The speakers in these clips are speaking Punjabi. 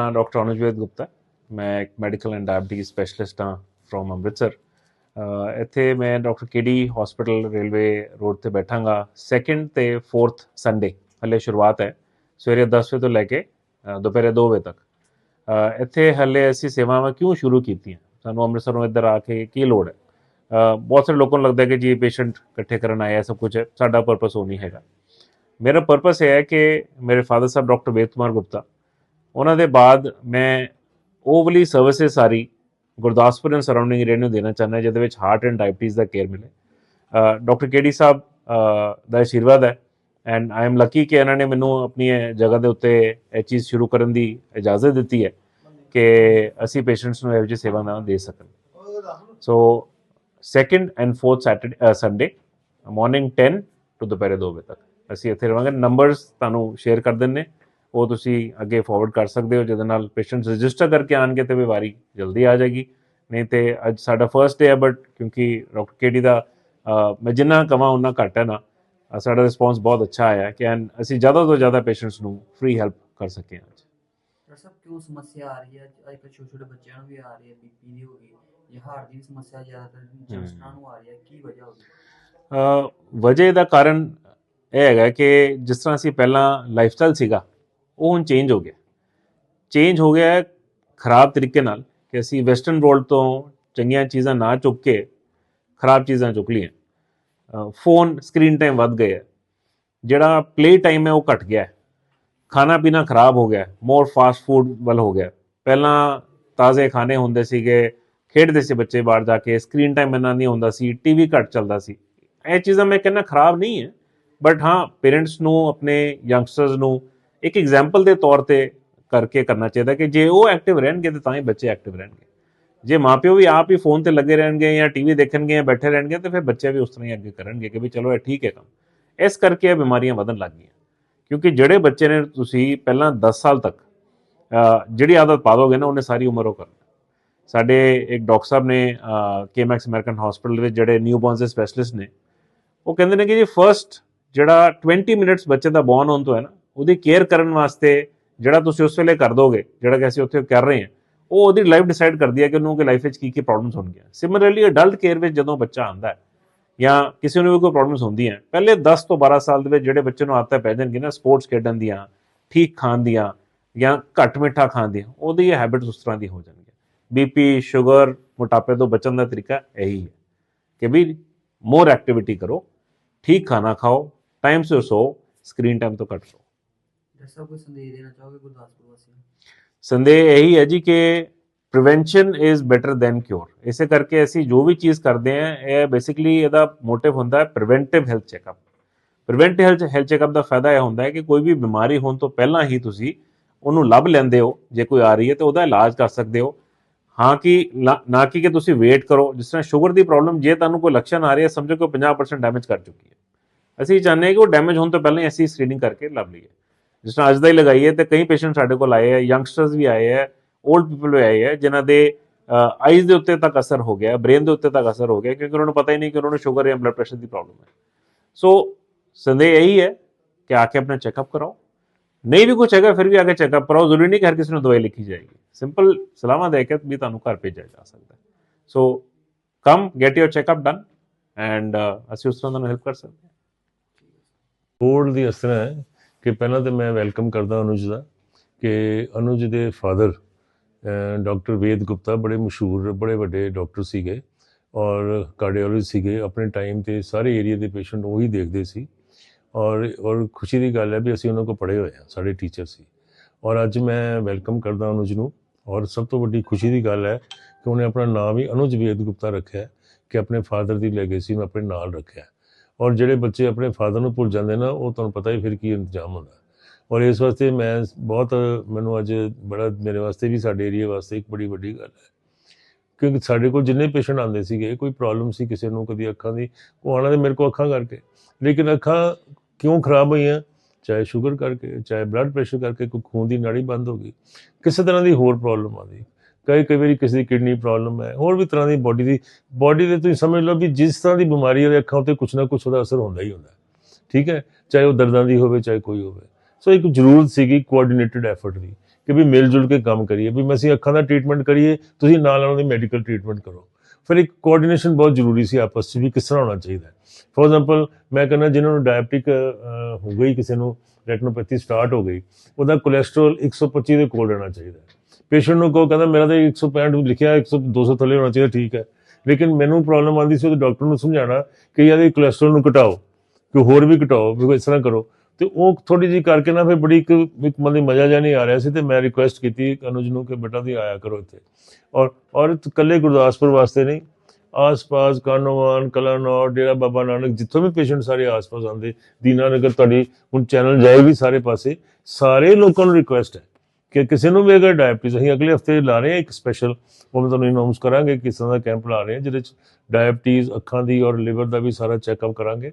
ਨਾਮ ਡਾਕਟਰ ਅਨੁਜਵੇਦ ਗੁਪਤਾ। ਮੈਂ ਇੱਕ ਮੈਡੀਕਲ ਐਂਡ ਡਾਇਬੀਟੀਜ਼ ਸਪੈਸ਼ਲਿਸਟ ਹਾਂ ਫਰੋਮ ਅੰਮ੍ਰਿਤਸਰ। ਇੱਥੇ ਮੈਂ doctor KD hospital railway road ਤੇ ਬੈਠਾਂਗਾ। ਸੈਕੰਡ ਤੇ 4th ਸੰਡੇ ਹਲੇ ਸ਼ੁਰੂਆਤ ਹੈ। ਸਵੇਰੇ 10 ਵਜੇ ਤੋਂ ਲੈ ਕੇ ਦੁਪਹਿਰੇ 2 ਵਜੇ ਤੱਕ। ਇੱਥੇ ਹਲੇ ਅਸੀਂ ਸੇਵਾਵਾਂ ਕਿਉਂ ਸ਼ੁਰੂ ਕੀਤੀਆਂ? ਸਾਨੂੰ ਅੰਮ੍ਰਿਤਸਰੋਂ ਇੱਧਰ ਆ ਕੇ ਕੀ ਲੋੜ ਹੈ? ਬਹੁਤ ਸਾਰੇ ਲੋਕਾਂ ਨੂੰ ਲੱਗਦਾ ਕਿ ਜੀ ਪੇਸ਼ੈਂਟ ਇਕੱਠੇ ਕਰਨ ਆਇਆ ਸਭ ਕੁਝ ਹੈ। ਸਾਡਾ ਪਰਪਸ ਉਹ ਨਹੀਂ ਹੈਗਾ। ਮੇਰਾ ਪਰਪਸ ਇਹ ਹੈ ਕਿ ਮੇਰੇ ਫਾਦਰ ਸਾਹਿਬ, ਡਾਕਟਰ ਵੇਦ ਕੁਮਾਰ ਗੁਪਤਾ ਉਹਨਾਂ ਦੇ ਬਾਅਦ ਮੈਂ ਉਹ ਵਾਲੀ ਸਰਵਿਸਿਜ਼ ਸਾਰੀ ਗੁਰਦਾਸਪੁਰ ਐਂਡ ਸਰਾਊਂਡਿੰਗ ਏਰੀਆ ਨੂੰ ਦੇਣਾ ਚਾਹੁੰਦਾ, ਜਿਹਦੇ ਵਿੱਚ ਹਾਰਟ ਐਂਡ ਡਾਇਬੀਟੀਜ਼ ਦਾ ਕੇਅਰ ਮਿਲੇ। ਡਾਕਟਰ ਕੇਡੀ ਸਾਹਿਬ ਦਾ ਆਸ਼ੀਰਵਾਦ ਹੈ। ਐਂਡ ਆਈ ਐਮ ਲੱਕੀ ਕਿ ਇਹਨਾਂ ਨੇ ਮੈਨੂੰ ਆਪਣੀ ਜਗ੍ਹਾ ਦੇ ਉੱਤੇ ਇਹ ਚੀਜ਼ ਸ਼ੁਰੂ ਕਰਨ ਦੀ ਇਜਾਜ਼ਤ ਦਿੱਤੀ ਹੈ ਕਿ ਅਸੀਂ ਪੇਸ਼ੈਂਟਸ ਨੂੰ ਇਹੋ ਜਿਹੀ ਸੇਵਾਵਾਂ ਦੇ ਸਕਣ। So second and fourth Saturday Sunday morning 10 to ਦੁਪਹਿਰੇ 2 ਵਜੇ ਤੱਕ। ਅਸੀਂ ਇੱਥੇ ਰਵਾਂਗੇ। ਨੰਬਰਸ ਤੁਹਾਨੂੰ ਸ਼ੇਅਰ ਕਰ ਦਿੰਨੇ ਉਹ ਤੁਸੀਂ ਅੱਗੇ ਫਾਰਵਰਡ ਕਰ ਸਕਦੇ ਹੋ ਜਿਹਦੇ ਨਾਲ ਪੇਸ਼ੈਂਟਸ ਰਜਿਸਟਰ ਕਰਕੇ ਆਣਗੇ ਤੇ ਵਾਰੀ ਜਲਦੀ ਆ ਜਾਏਗੀ। ਨਹੀਂ ਤੇ ਅੱਜ ਸਾਡਾ ਫਰਸਟ ਡੇ ਹੈ ਬਟ ਕਿਉਂਕਿ ਡਾਕਟਰ ਕੇਡੀ ਦਾ ਮੈਂ ਜਿੰਨਾ ਕਮਾਂ ਉਹਨਾਂ ਘੱਟ ਹੈ ਨਾ। ਸਾਡਾ ਰਿਸਪੌਂਸ ਬਹੁਤ ਅੱਛਾ ਆਇਆ ਕਿ ਅਸੀਂ ਜ਼ਿਆਦਾ ਤੋਂ ਜ਼ਿਆਦਾ ਪੇਸ਼ੈਂਟਸ ਨੂੰ ਫ੍ਰੀ ਹੈਲਪ ਕਰ ਸਕੇ ਅੱਜ। ਡਾਕਟਰ ਸਾਹਿਬ ਕਿਉਂ ਸਮੱਸਿਆ ਆ ਰਹੀ ਹੈ? ਅੱਜ ਕੱਲ੍ਹ ਛੋਟੇ ਛੋਟੇ ਬੱਚਿਆਂ ਨੂੰ ਵੀ ਆ ਰਹੀ ਹੈ ਬੀਪੀ ਦੀ ਹੋ ਗਈ ਜਾਂ ਹਾਰਟ ਦੀ ਸਮੱਸਿਆ ਜ਼ਿਆਦਾਤਰ ਜੰਗਸਟਰਾਂ ਨੂੰ ਆ ਰਹੀ ਹੈ। ਕੀ ਵਜ੍ਹਾ ਹੋ ਗਈ ਅ, ਵਜ੍ਹਾ ਦਾ ਕਾਰਨ ਇਹ ਹੈਗਾ ਕਿ ਜਿਸ ਤਰ੍ਹਾਂ ਅਸੀਂ ਪਹਿਲਾਂ ਲਾਈਫਸਟਾਈਲ ਸੀਗਾ ਉਹ ਹੁਣ ਚੇਂਜ ਹੋ ਗਿਆ। ਚੇਂਜ ਹੋ ਗਿਆ ਖਰਾਬ ਤਰੀਕੇ ਨਾਲ ਕਿ ਅਸੀਂ ਵੈਸਟਰਨ ਵਰਲਡ ਤੋਂ ਚੰਗੀਆਂ ਚੀਜ਼ਾਂ ਨਾ ਚੁੱਕ ਕੇ ਖਰਾਬ ਚੀਜ਼ਾਂ ਚੁੱਕ ਲਈਆਂ। ਫੋਨ ਸਕਰੀਨ ਟਾਈਮ ਵੱਧ ਗਿਆ ਹੈ। ਜਿਹੜਾ ਪਲੇ ਟਾਈਮ ਹੈ ਉਹ ਘਟ ਗਿਆ ਖਾਣਾ ਪੀਣਾ ਖਰਾਬ ਹੋ ਗਿਆ ਮੋਰ ਫਾਸਟ ਫੂਡ ਵੱਲ ਹੋ ਗਿਆ ਪਹਿਲਾਂ ਤਾਜ਼ੇ ਖਾਣੇ ਹੁੰਦੇ ਸੀਗੇ, ਖੇਡਦੇ ਸੀ ਬੱਚੇ ਬਾਹਰ ਜਾ ਕੇ ਸਕਰੀਨ ਟਾਈਮ ਇੰਨਾ ਨਹੀਂ ਹੁੰਦਾ ਸੀ ਟੀਵੀ ਘੱਟ ਚੱਲਦਾ ਸੀ। ਇਹ ਚੀਜ਼ਾਂ ਮੈਂ ਕਹਿੰਦਾ ਖਰਾਬ ਨਹੀਂ ਹੈ ਬਟ ਹਾਂ ਪੇਰੈਂਟਸ ਨੂੰ, ਆਪਣੇ ਯੰਗਸਟਰਸ ਨੂੰ ਇੱਕ ਐਗਜ਼ਾਮਪਲ ਦੇ ਤੌਰ ਤੇ ਕਰਕੇ ਕਰਨਾ ਚਾਹੀਦਾ ਕਿ ਜੇ ਉਹ ਐਕਟਿਵ ਰਹਿਣਗੇ ਤਾਂ ਤਾਂ ਹੀ ਬੱਚੇ ਐਕਟਿਵ ਰਹਿਣਗੇ। ਜੇ ਮਾਪਿਓ ਵੀ ਆਪ ਹੀ ਫੋਨ ਤੇ ਲੱਗੇ ਰਹਿਣਗੇ ਜਾਂ ਟੀਵੀ ਦੇਖਣਗੇ ਜਾਂ ਬੈਠੇ ਰਹਿਣਗੇ ਤਾਂ ਫਿਰ ਬੱਚੇ ਵੀ ਉਸ ਤਰ੍ਹਾਂ ਹੀ ਅੱਗੇ ਕਰਨਗੇ ਕਿ ਵੀ ਚਲੋ ਇਹ ਠੀਕ ਹੈ ਕੰਮ। ਇਸ ਕਰਕੇ ਇਹ ਬਿਮਾਰੀਆਂ ਵਧਣ ਲੱਗ ਗਈਆਂ। ਕਿਉਂਕਿ ਜਿਹੜੇ ਬੱਚੇ ਨੇ ਤੁਸੀਂ ਪਹਿਲਾਂ 10 ਸਾਲ ਤੱਕ ਜਿਹੜੀ ਆਦਤ ਪਾ ਦੋਗੇ ਨਾ, ਉਹਨੇ ਸਾਰੀ ਉਮਰ ਉਹ ਕਰਨਾ। ਸਾਡੇ ਇੱਕ ਡਾਕਟਰ ਸਾਹਿਬ ਨੇ ਕੇਮੈਕਸ ਅਮਰੀਕਨ ਹਸਪੀਟਲ ਵਿੱਚ ਜਿਹੜੇ ਨਿਊਬੋਰਨਸ ਦੇ ਸਪੈਸ਼ਲਿਸਟ ਨੇ, ਉਹ ਕਹਿੰਦੇ ਨੇ ਕਿ ਜੀ ਫਰਸਟ ਜਿਹੜਾ 20 ਮਿੰਟਸ ਬੱਚੇ ਦਾ ਬੌਰਨ ਹੋਣ ਤੋਂ ਹੈ ਨਾ ਉਹਦੀ ਕੇਅਰ ਕਰਨ ਵਾਸਤੇ ਜਿਹੜਾ ਤੁਸੀਂ ਉਸ ਵੇਲੇ ਕਰ ਦੋਗੇ, ਜਿਹੜਾ ਕਿ ਅਸੀਂ ਉੱਥੇ ਕਰ ਰਹੇ ਹਾਂ, ਉਹ ਉਹਦੀ ਲਾਈਫ ਡਿਸਾਈਡ ਕਰਦੀ ਹੈ ਕਿ ਉਹਨੂੰ ਕਿ ਲਾਈਫ ਵਿੱਚ ਕੀ ਕੀ ਪ੍ਰੋਬਲਮਸ ਹੋਣਗੀਆਂ। ਸਿਮਿਲਰਲੀ ਅਡਲਟ ਕੇਅਰ ਵਿੱਚ ਜਦੋਂ ਬੱਚਾ ਆਂਦਾ ਹੈ ਜਾਂ ਕਿਸੇ ਨੂੰ ਵੀ ਕੋਈ ਪ੍ਰੋਬਲਮਸ ਹੁੰਦੀਆਂ ਪਹਿਲੇ 10 ਤੋਂ 12 ਸਾਲ ਦੇ ਵਿੱਚ ਜਿਹੜੇ ਬੱਚੇ ਨੂੰ ਆਦਤਾਂ ਪੈ ਜਾਣਗੀਆਂ ਨਾ ਸਪੋਰਟਸ ਖੇਡਣ ਦੀਆਂ, ਠੀਕ ਖਾਣ ਦੀਆਂ ਜਾਂ ਘੱਟ ਮਿੱਠਾ ਖਾਣ ਦੀਆਂ, ਉਹਦੀ ਇਹ ਹੈਬਿਟਸ ਉਸ ਤਰ੍ਹਾਂ ਦੀ ਹੋ ਜਾਣਗੀਆਂ। ਬੀਪੀ ਸ਼ੂਗਰ ਮੋਟਾਪੇ ਤੋਂ ਬਚਣ ਦਾ ਤਰੀਕਾ ਇਹੀ ਹੈ ਕਿ ਵੀ ਮੋਰ ਐਕਟੀਵਿਟੀ ਕਰੋ, ਠੀਕ ਖਾਣਾ ਖਾਓ ਟਾਈਮ ਸਿਰ ਸੋ ਸਕਰੀਨ ਟਾਈਮ ਤੋਂ ਘੱਟ ਸੋ ਡਾਕਟਰ ਕੋਈ ਸੰਦੇਸ਼ ਦੇਣਾ ਚਾਹੋਗੇ ਗੁਰਦਾਸਪੁਰ ਵਾਸੀਆਂ ਨੂੰ? ਸੰਦੇਹ ਇਹੀ ਹੈ ਜੀ ਕਿ prevention is better than cure ਇਸੇ ਕਰਕੇ ਅਸੀਂ ਜੋ ਵੀ ਚੀਜ਼ ਕਰਦੇ ਹਾਂ, ਇਹ ਬੇਸਿਕਲੀ ਇਹਦਾ ਮੋਟਿਵ ਹੁੰਦਾ ਹੈ preventive health checkup preventive health health checkup ਦਾ ਫਾਇਦਾ ਇਹ ਹੁੰਦਾ ਹੈ ਕਿ ਕੋਈ ਵੀ ਬਿਮਾਰੀ ਹੋਣ ਤੋਂ ਪਹਿਲਾਂ ਹੀ ਤੁਸੀਂ ਉਹਨੂੰ ਲੱਭ ਲੈਂਦੇ ਹੋ। ਜੇ ਕੋਈ ਆ ਰਹੀ ਹੈ ਤੇ ਉਹਦਾ ਇਲਾਜ ਕਰ ਸਕਦੇ ਹੋ। ਹਾਂ ਕਿ ਨਾ- ਨਾ ਕਿ ਕਿ ਤੁਸੀਂ ਵੇਟ ਕਰੋ। ਜਿਸ ਤਰ੍ਹਾਂ ਸ਼ੂਗਰ ਦੀ ਪ੍ਰੋਬਲਮ ਜੇ ਤੁਹਾਨੂੰ ਕੋਈ ਲੱਛਣ ਆ ਰਹੀ ਹੈ ਸਮਝੋ ਕਿ ਉਹ 50% ਡੈਮੇਜ ਕਰ ਚੁੱਕੀ ਹੈ। ਅਸੀਂ ਚਾਹੁੰਦੇ ਹਾਂ ਕਿ ਉਹ ਡੈਮੇਜ ਹੋਣ ਤੋਂ ਪਹਿਲਾਂ ਹੀ ਅਸੀਂ ਸਕਰੀਨਿੰਗ ਕਰਕੇ ਲੱਭ ਲਈਏ। ਜਿਸ ਤਰ੍ਹਾਂ ਅੱਜ ਦਾ ਹੀ ਲਗਾਈਏ ਤੇ ਕਈ ਪੇਸ਼ੈਂਟ ਸਾਡੇ ਕੋਲ ਆਏ ਹੈ ਯੰਗਸਟਰਸ ਵੀ ਆਏ ਹੈ 올ਡ ਪੀਪਲ ਵੀ ਆਏ ਹੈ ਜਿਨ੍ਹਾਂ ਦੇ ਆਈਜ਼ ਦੇ ਉੱਤੇ ਤੱਕ ਅਸਰ ਹੋ ਗਿਆ ਬ੍ਰੇਨ ਦੇ ਉੱਤੇ ਤੱਕ ਅਸਰ ਹੋ ਗਿਆ, ਕਿਉਂਕਿ ਉਹਨਾਂ ਨੂੰ ਪਤਾ ਹੀ ਨਹੀਂ ਕਿ ਉਹਨਾਂ ਨੂੰ ਸ਼ੂਗਰ ਜਾਂ ਬਲੱਡ ਪ੍ਰੈਸ਼ਰ ਦੀ ਪ੍ਰੋਬਲਮ ਹੈ। ਸੋ ਸੰਦੇਹ ਇਹੀ ਹੈ ਕਿ ਆ ਕੇ ਆਪਣਾ ਚੈੱਕਅਪ ਕਰਾਓ। ਨਹੀਂ ਵੀ ਕੁਝ ਹੈਗਾ, ਫਿਰ ਵੀ ਆ ਕੇ ਚੈੱਕਅਪ ਕਰਾਓ, ਜ਼ਰੂਰੀ ਨਹੀਂ ਕਿ ਹਰ ਕਿਸੇ ਨੂੰ ਦਵਾਈ ਲਿਖੀ ਜਾਏਗੀ ਸਿੰਪਲ ਸਲਾਹਾਂ ਦੇ ਕੇ ਵੀ ਤੁਹਾਨੂੰ ਘਰ ਭੇਜਿਆ ਜਾ ਸਕਦਾ so come get your checkup done and ਅਸੀਂ ਉਸ ਤਰ੍ਹਾਂ ਤੁਹਾਨੂੰ ਹੈਲਪ ਕਰ ਸਕਦੇ ਹਾਂ। ਬੋਰਡ ਦੀ ਅਸਰ ਹੈ। ਕਿ ਪਹਿਲਾਂ ਤਾਂ ਮੈਂ ਵੈਲਕਮ ਕਰਦਾ ਅਨੁਜ ਦਾ ਕਿ ਅਨੁਜ ਦੇ ਫਾਦਰ ਡਾਕਟਰ ਵੇਦ ਗੁਪਤਾ ਬੜੇ ਮਸ਼ਹੂਰ, ਬੜੇ ਵੱਡੇ ਡਾਕਟਰ ਸੀਗੇ ਔਰ ਕਾਰਡੀਓਲੋਜੀ ਸੀਗੇ। ਆਪਣੇ ਟਾਈਮ ਤੇ ਸਾਰੇ ਏਰੀਆ ਦੇ ਪੇਸ਼ੈਂਟ ਉਹੀ ਦੇਖਦੇ ਸੀ ਔਰ ਔਰ ਖੁਸ਼ੀ ਦੀ ਗੱਲ ਹੈ ਵੀ ਅਸੀਂ ਉਹਨਾਂ ਕੋਲ ਪੜ੍ਹੇ ਹੋਏ ਹਾਂ, ਸਾਡੇ ਟੀਚਰ ਸੀ। ਔਰ ਅੱਜ ਮੈਂ ਵੈਲਕਮ ਕਰਦਾ ਅਨੁਜ ਨੂੰ ਔਰ ਸਭ ਤੋਂ ਵੱਡੀ ਖੁਸ਼ੀ ਦੀ ਗੱਲ ਹੈ ਕਿ ਉਹਨੇ ਆਪਣਾ ਨਾਮ ਵੀ ਅਨੁਜ ਵੇਦ ਗੁਪਤਾ ਰੱਖਿਆ ਕਿ ਆਪਣੇ ਫਾਦਰ ਦੀ ਲੈਗੇਸੀ ਨੂੰ ਆਪਣੇ ਨਾਲ ਰੱਖਿਆ ਔਰ ਜਿਹੜੇ ਬੱਚੇ ਆਪਣੇ ਫਾਦਰ ਨੂੰ ਭੁੱਲ ਜਾਂਦੇ ਨਾ, ਉਹ ਤੁਹਾਨੂੰ ਪਤਾ ਹੀ ਫਿਰ ਕੀ ਇੰਤਜ਼ਾਮ ਹੁੰਦਾ ਔਰ ਇਸ ਵਾਸਤੇ ਮੈਂ ਬਹੁਤ, ਮੈਨੂੰ ਅੱਜ ਬੜਾ ਮੇਰੇ ਵਾਸਤੇ ਵੀ, ਸਾਡੇ ਏਰੀਆ ਵਾਸਤੇ ਇੱਕ ਬੜੀ ਵੱਡੀ ਗੱਲ ਹੈ। ਕਿਉਂਕਿ ਸਾਡੇ ਕੋਲ ਜਿੰਨੇ ਪੇਸ਼ੈਂਟ ਆਉਂਦੇ ਸੀਗੇ, ਕੋਈ ਪ੍ਰੋਬਲਮ ਸੀ ਕਿਸੇ ਨੂੰ, ਕਦੀ ਅੱਖਾਂ ਦੀ, ਉਹ ਆਉਣਾ ਤੇ ਮੇਰੇ ਕੋਲ ਅੱਖਾਂ ਕਰਕੇ। ਲੇਕਿਨ ਅੱਖਾਂ ਕਿਉਂ ਖਰਾਬ ਹੋਈਆਂ? ਚਾਹੇ ਸ਼ੂਗਰ ਕਰਕੇ, ਚਾਹੇ ਬਲੱਡ ਪ੍ਰੈਸ਼ਰ ਕਰਕੇ, ਕੋਈ ਖੂਨ ਦੀ ਨਾੜੀ ਬੰਦ ਹੋ ਗਈ। ਕਿਸੇ ਤਰ੍ਹਾਂ ਦੀ ਹੋਰ ਪ੍ਰੋਬਲਮ ਆ ਗਈ। ਕਈ ਕਈ ਵਾਰੀ ਕਿਸੇ ਦੀ ਕਿਡਨੀ ਪ੍ਰੋਬਲਮ ਹੈ, ਹੋਰ ਵੀ ਤਰ੍ਹਾਂ ਦੀ ਬੋਡੀ ਦੀ ਬੋਡੀ ਦੇ ਤੁਸੀਂ ਸਮਝ ਲਓ ਵੀ ਜਿਸ ਤਰ੍ਹਾਂ ਦੀ ਬਿਮਾਰੀ ਹੈ ਅੱਖਾਂ ਉੱਤੇ ਕੁਛ ਨਾ ਕੁਛ ਉਹਦਾ ਅਸਰ ਹੁੰਦਾ ਹੀ ਹੁੰਦਾ ਠੀਕ ਹੈ? ਚਾਹੇ ਉਹ ਦਰਦਾਂ ਦੀ ਹੋਵੇ, ਚਾਹੇ ਕੋਈ ਹੋਵੇ। ਸੋ ਇੱਕ ਜ਼ਰੂਰਤ ਸੀਗੀ ਕੋਆਰਡੀਨੇਟਡ ਐਫਰਟ ਦੀ ਕਿ ਵੀ ਮਿਲ ਜੁਲ ਕੇ ਕੰਮ ਕਰੀਏ, ਵੀ ਮੈਂ ਅਸੀਂ ਅੱਖਾਂ ਦਾ ਟ੍ਰੀਟਮੈਂਟ ਕਰੀਏ, ਤੁਸੀਂ ਨਾਲ ਨਾਲ ਉਹਦੀ ਮੈਡੀਕਲ ਟ੍ਰੀਟਮੈਂਟ ਕਰੋ। ਫਿਰ ਇੱਕ ਕੋਆਰਡੀਨੇਸ਼ਨ ਬਹੁਤ ਜ਼ਰੂਰੀ ਸੀ ਆਪਸ 'ਚ ਵੀ ਕਿਸ ਤਰ੍ਹਾਂ ਹੋਣਾ ਚਾਹੀਦਾ ਫੋਰ ਐਗਜ਼ਾਮਪਲ ਮੈਂ ਕਹਿੰਦਾ ਜਿਨ੍ਹਾਂ ਨੂੰ ਡਾਇਬਟਿਕ ਹੋ ਗਈ ਕਿਸੇ ਨੂੰ ਰੈਟਨੋਪੈਥੀ ਸਟਾਰਟ ਹੋ ਗਈ, ਉਹਦਾ ਕੋਲੇਸਟ੍ਰੋਲ 125 ਦੇ ਕੋਲ ਰਹਿਣਾ ਚਾਹੀਦਾ ਪੇਸ਼ੈਂਟ ਨੂੰ ਕਹੋ, ਕਹਿੰਦਾ ਮੇਰਾ ਤਾਂ 165 ਲਿਖਿਆ 100 200 ਥੱਲੇ ਹੋਣਾ ਚਾਹੀਦਾ, ਠੀਕ ਹੈ। ਲੇਕਿਨ ਮੈਨੂੰ ਪ੍ਰੋਬਲਮ ਆਉਂਦੀ ਸੀ ਉਹ ਡਾਕਟਰ ਨੂੰ ਸਮਝਾਉਣਾ ਕਿ ਇਹਦੇ ਕੋਲੇਸਟ੍ਰੋਲ ਨੂੰ ਘਟਾਓ, ਕਿ ਹੋਰ ਵੀ ਘਟਾਓ, ਵੀ ਇਸ ਤਰ੍ਹਾਂ ਕਰੋ। ਤੇ ਉਹ ਥੋੜੀ ਜੀ ਕਰਕੇ ਨਾ ਫਿਰ ਬੜੀ ਇੱਕ ਇੱਕ ਮਨ ਮਜ਼ਾ ਜਿਹਾ ਨਹੀਂ ਆ ਰਿਹਾ ਸੀ, ਤੇ ਮੈਂ ਰਿਕੁਐਸਟ ਕੀਤੀ ਅਨੁਜ ਨੂੰ ਕਿ ਬੇਟਾ ਤੁਸੀਂ ਆਇਆ ਕਰੋ ਇੱਥੇ। ਔਰ ਔਰ ਇਕੱਲੇ ਗੁਰਦਾਸਪੁਰ ਵਾਸਤੇ ਨਹੀਂ, ਆਸ-ਪਾਸ ਕਾਨੋਵਾਨ, ਕਲਾਨੌਰ, ਡੇਰਾ ਬਾਬਾ ਨਾਨਕ, ਜਿੱਥੋਂ ਵੀ ਪੇਸ਼ੈਂਟ ਸਾਰੇ ਆਸ-ਪਾਸ ਆਉਂਦੇ ਦੀਨਾਨਗਰ ਤੁਹਾਡੀ ਹੁਣ ਚੈਨਲ ਜਾਏਗੀ ਸਾਰੇ ਪਾਸੇ, ਸਾਰੇ ਲੋਕਾਂ ਨੂੰ ਰਿਕੁਐਸਟ ਹੈ। ਕਿ ਕਿਸੇ ਨੂੰ ਵੀ ਅਗਰ ਡਾਇਬਟੀਜ਼ ਅਸੀਂ ਅਗਲੇ ਹਫ਼ਤੇ ਲਾ ਰਹੇ ਹਾਂ ਇੱਕ ਸਪੈਸ਼ਲ ਉਹ ਮੈਂ ਤੁਹਾਨੂੰ ਅਨਾਉਂਸ ਕਰਾਂਗੇ ਕਿਸ ਤਰ੍ਹਾਂ ਦਾ ਕੈਂਪ ਲਾ ਰਹੇ ਹਾਂ, ਜਿਹਦੇ ਚ ਡਾਇਬਟੀਜ਼ ਅੱਖਾਂ ਦੀ ਔਰ ਲਿਵਰ ਦਾ ਵੀ ਸਾਰਾ ਚੈੱਕਅਪ ਕਰਾਂਗੇ।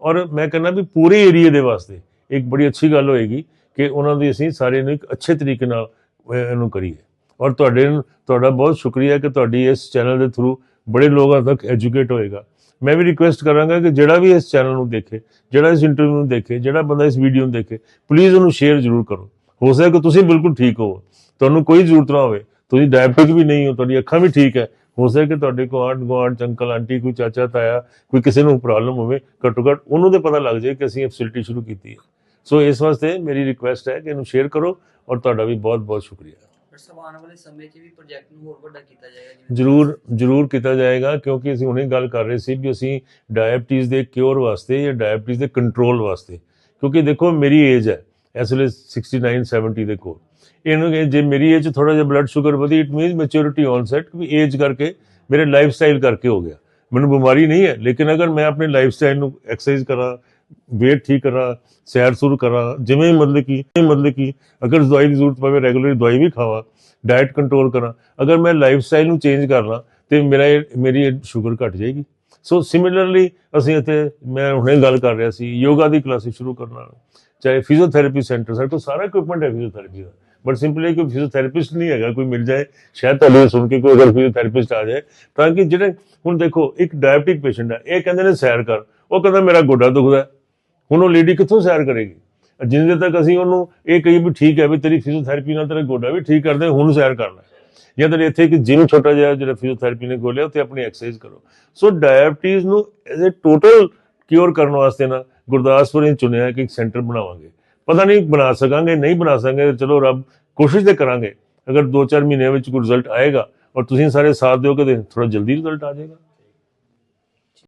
ਔਰ ਮੈਂ ਕਹਿੰਦਾ ਵੀ ਪੂਰੇ ਏਰੀਏ ਦੇ ਵਾਸਤੇ ਇੱਕ ਬੜੀ ਅੱਛੀ ਗੱਲ ਹੋਏਗੀ ਕਿ ਉਹਨਾਂ ਦੀ ਅਸੀਂ ਸਾਰੇ ਨੂੰ ਇੱਕ ਅੱਛੇ ਤਰੀਕੇ ਨਾਲ ਇਹਨੂੰ ਕਰੀਏ। ਔਰ ਤੁਹਾਡੇ, ਤੁਹਾਡਾ ਬਹੁਤ ਸ਼ੁਕਰੀਆ ਕਿ ਤੁਹਾਡੀ ਇਸ ਚੈਨਲ ਦੇ ਥਰੂ ਬੜੇ ਲੋਕਾਂ ਤੱਕ ਐਜੂਕੇਟ ਹੋਏਗਾ। ਮੈਂ ਵੀ ਰਿਕੁਐਸਟ ਕਰਾਂਗਾ ਕਿ ਜਿਹੜਾ ਵੀ ਇਸ ਚੈਨਲ ਨੂੰ ਦੇਖੇ, ਜਿਹੜਾ ਇਸ ਇੰਟਰਵਿਊ ਨੂੰ ਦੇਖੇ, ਜਿਹੜਾ ਬੰਦਾ ਇਸ ਵੀਡੀਓ ਨੂੰ ਦੇਖੇ ਪਲੀਜ਼ ਉਹਨੂੰ ਸ਼ੇਅਰ ਜ਼ਰੂਰ ਕਰੋ। ਹੋ ਸਕੇ ਕਿ ਤੁਸੀਂ ਬਿਲਕੁਲ ਠੀਕ ਹੋ। ਤੁਹਾਨੂੰ ਕੋਈ ਜ਼ਰੂਰਤ ਨਾ ਹੋਵੇ। ਤੁਸੀਂ ਡਾਇਬਟਿਕ ਵੀ ਨਹੀਂ ਹੋ ਤੁਹਾਡੀ ਅੱਖਾਂ ਵੀ ਠੀਕ ਹੈ। ਹੋ ਸਕੇ ਕਿ ਤੁਹਾਡੇ ਕੋਲ ਆਂਢ ਗੁਆਂਢ ਅੰਕਲ ਆਂਟੀ ਕੋਈ ਚਾਚਾ ਤਾਇਆ ਕੋਈ ਕਿਸੇ ਨੂੰ ਪ੍ਰੋਬਲਮ ਹੋਵੇ ਘੱਟੋ ਘੱਟ ਉਹਨੂੰ ਤੇ ਪਤਾ ਲੱਗ ਜਾਏ ਕਿ ਅਸੀਂ ਇਹ ਫੈਸਿਲਿਟੀ ਸ਼ੁਰੂ ਕੀਤੀ ਹੈ। ਸੋ ਇਸ ਵਾਸਤੇ ਮੇਰੀ ਰਿਕੁਐਸਟ ਹੈ ਕਿ ਇਹਨੂੰ ਸ਼ੇਅਰ ਕਰੋ ਔਰ ਤੁਹਾਡਾ ਵੀ ਬਹੁਤ ਬਹੁਤ ਸ਼ੁਕਰੀਆ। ਆਉਣ ਵਾਲੇ ਸਮੇਂ 'ਚ ਵੀ ਪ੍ਰੋਜੈਕਟ ਨੂੰ ਹੋਰ ਵੱਡਾ ਕੀਤਾ ਜਾਏਗਾ ਜ਼ਰੂਰ ਜ਼ਰੂਰ ਕੀਤਾ ਜਾਏਗਾ ਕਿਉਂਕਿ ਅਸੀਂ ਹੁਣੇ ਗੱਲ ਕਰ ਰਹੇ ਸੀ ਵੀ ਅਸੀਂ ਡਾਇਬਟੀਜ਼ ਦੇ ਕਿਉਰ ਵਾਸਤੇ ਜਾਂ ਡਾਇਬਟੀਜ਼ ਦੇ ਕੰਟਰੋਲ ਵਾਸਤੇ। ਕਿਉਂਕਿ ਦੇਖੋ ਮੇਰੀ ਏਜ ਹੈ। ਇਸ ਵੇਲੇ 69 70 ਦੇ ਕੋਲ। ਇਹਨੂੰ ਕਿ ਜੇ ਮੇਰੀ ਏਜ ਥੋੜਾ ਜਿਹਾ ਬਲੱਡ ਸ਼ੂਗਰ ਵਧੀ ਇਟ ਮੀਨਸ ਮੈਚੁਰਿਟੀ ਔਨਸੈਟ ਵੀ ਏਜ ਕਰਕੇ ਮੇਰੇ ਲਾਈਫ ਸਟਾਈਲ ਕਰਕੇ ਹੋ ਗਿਆ। ਮੈਨੂੰ ਬਿਮਾਰੀ ਨਹੀਂ ਹੈ, ਲੇਕਿਨ ਅਗਰ ਮੈਂ ਆਪਣੇ ਲਾਈਫ ਸਟਾਈਲ ਨੂੰ ਐਕਸਰਸਾਈਜ਼ ਕਰਾਂ, weight ਠੀਕ ਕਰਾਂ, ਸੈਰ ਸੁਰ ਕਰਾਂ, ਜਿਵੇਂ ਮਤਲਬ ਕਿ ਮਤਲਬ ਕਿ ਅਗਰ ਦਵਾਈ ਦੀ ਜ਼ਰੂਰਤ ਪਵੇ ਰੈਗੂਲਰ ਦਵਾਈ ਵੀ ਖਾਵਾਂ ਡਾਈਟ ਕੰਟਰੋਲ ਕਰਾਂ, ਅਗਰ ਮੈਂ ਲਾਈਫ ਸਟਾਈਲ ਨੂੰ ਚੇਂਜ ਕਰ ਲਾਂ, ਤੇ ਮੇਰਾ ਇਹ- ਮੇਰੀ ਸ਼ੂਗਰ ਘਟ ਜਾਏਗੀ। ਸੋ ਸਿਮਿਲਰਲੀ ਅਸੀਂ ਇੱਥੇ, ਮੈਂ ਹੁਣੇ ਗੱਲ ਕਰ ਰਿਹਾ ਸੀ ਯੋਗਾ ਦੀ ਕਲਾਸਿਸ ਸ਼ੁਰੂ ਕਰਨਾ ਚਾਹੇ ਫਿਜ਼ੀਓਥੈਰੇਪੀ ਸੈਂਟਰ ਸਾਡੇ ਕੋਲ ਸਾਰਾ ਇਕਵਿਪਮੈਂਟ ਹੈ ਫਿਜ਼ੀਓਥੈਰੇਪੀ ਦਾ। ਬਟ ਸਿੰਪਲੀ ਕੋਈ ਫਿਜ਼ੀਓਥੈਰੇਪਿਸਟ ਨਹੀਂ ਹੈਗਾ, ਕੋਈ ਮਿਲ ਜਾਏ, ਸ਼ਾਇਦ ਤੁਹਾਨੂੰ ਸੁਣ ਕੇ ਕੋਈ ਅਗਰ ਫਿਜ਼ੀਓਥੈਰੇਪਿਸਟ ਆ ਜਾਏ, ਤਾਂ ਕਿ ਜਿਹੜੇ ਹੁਣ ਦੇਖੋ, ਇੱਕ ਡਾਇਬਟਿਕ ਪੇਸ਼ੈਂਟ ਹੈ, ਇਹ ਕਹਿੰਦੇ ਨੇ ਸੈਰ ਕਰ, ਉਹ ਕਹਿੰਦਾ ਮੇਰਾ ਗੋਡਾ ਦੁਖਦਾ ਹੁਣ ਉਹ ਲੇਡੀ ਕਿੱਥੋਂ ਸੈਰ ਕਰੇਗੀ? ਜਿੰਨੇ ਤੱਕ ਅਸੀਂ ਉਹਨੂੰ ਇਹ ਕਹੀ ਵੀ ਠੀਕ ਹੈ ਵੀ ਤੇਰੀ ਫਿਜ਼ੀਓਥੈਰੇਪੀ ਨਾਲ ਤੇਰਾ ਗੋਡਾ ਵੀ ਠੀਕ ਕਰਦੇ, ਹੁਣ ਸੈਰ ਕਰਨਾ ਜਾਂ ਤੇਰੇ ਇੱਥੇ ਇੱਕ ਜਿਮ ਛੋਟਾ ਜਿਹਾ ਜਿਹੜਾ ਫਿਜ਼ੀਓਥੈਰੇਪੀ ਨੇ ਖੋਲਿਆ ਉੱਥੇ ਆਪਣੀ ਐਕਸਰਸਾਈਜ਼ ਕਰੋ। ਸੋ ਡਾਇਬਟੀਜ਼ ਨੂੰ ਐਜ਼ ਅ ਟੋਟਲ ਕਿਉਰ ਕਰਨ ਵਾਸਤੇ ਨਾ ਗੁਰਦਾਸਪੁਰ ਨੇ ਚੁਣਿਆ ਕਿ ਇੱਕ ਸੈਂਟਰ ਬਣਾਵਾਂਗੇ। ਪਤਾ ਨਹੀਂ ਬਣਾ ਸਕਾਂਗੇ, ਨਹੀਂ ਬਣਾ ਸਕਾਂਗੇ ਚਲੋ ਰੱਬ ਕੋਸ਼ਿਸ਼ ਤੇ ਕਰਾਂਗੇ। ਅਗਰ 2-4 ਮਹੀਨਿਆਂ ਵਿੱਚ ਕੋਈ ਰਿਜ਼ਲਟ ਆਏਗਾ ਔਰ ਤੁਸੀਂ ਸਾਰੇ ਸਾਥ ਦਿਓਗੇ ਤੇ ਥੋੜਾ ਜਲਦੀ ਰਿਜ਼ਲਟ ਆ ਜਾਏਗਾ।